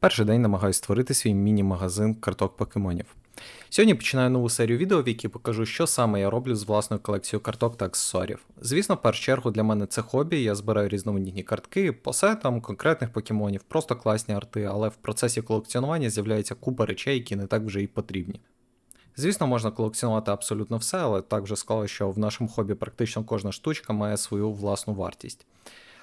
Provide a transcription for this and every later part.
Перший день намагаюся створити свій міні-магазин карток покемонів. Сьогодні починаю нову серію відео, в якій покажу, що саме я роблю з власною колекцією карток та аксесуарів. Звісно, в першу чергу для мене це хобі, я збираю різноманітні картки по сетам, конкретних покемонів, просто класні арти, але в процесі колекціонування з'являється купа речей, які не так вже і потрібні. Звісно, можна колекціонувати абсолютно все, але так вже склало, що в нашому хобі практично кожна штучка має свою власну вартість.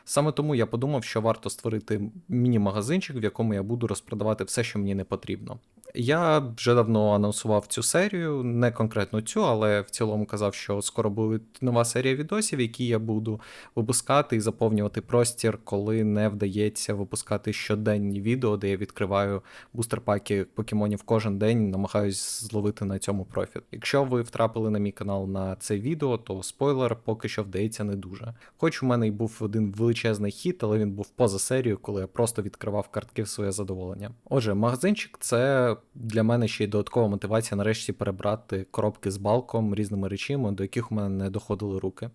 Саме тому я подумав, що варто створити міні-магазинчик, в якому я буду розпродавати все, що мені не потрібно. Я вже давно анонсував цю серію, не конкретно цю, але в цілому казав, що скоро буде нова серія відосів, які я буду випускати і заповнювати простір, коли не вдається випускати щоденні відео, де я відкриваю бустер-паки покемонів кожен день, намагаюсь зловити на цьому профіт. Якщо ви втрапили на мій канал на це відео, то спойлер поки що вдається не дуже. Хоч у мене й був один величезний хіт, але він був поза серією, коли я просто відкривав картки в своє задоволення. Отже, магазинчик це для мене ще й додаткова мотивація нарешті перебрати коробки з балком, різними речами, до яких у мене не доходили руки.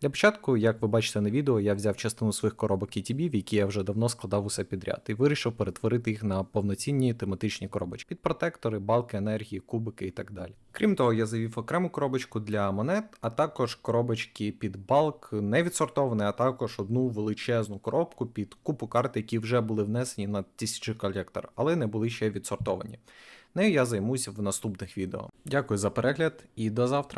Для початку, як ви бачите на відео, я взяв частину своїх коробок ETB, в які я вже давно складав усе підряд, і вирішив перетворити їх на повноцінні тематичні коробочки під протектори, балки енергії, кубики і так далі. Крім того, я завів окрему коробочку для монет, а також коробочки під балк, не відсортовані, а також одну величезну коробку під купу карт, які вже були внесені на тисячі колектор, але не були ще відсортовані. Нею я займуся в наступних відео. Дякую за перегляд і до завтра.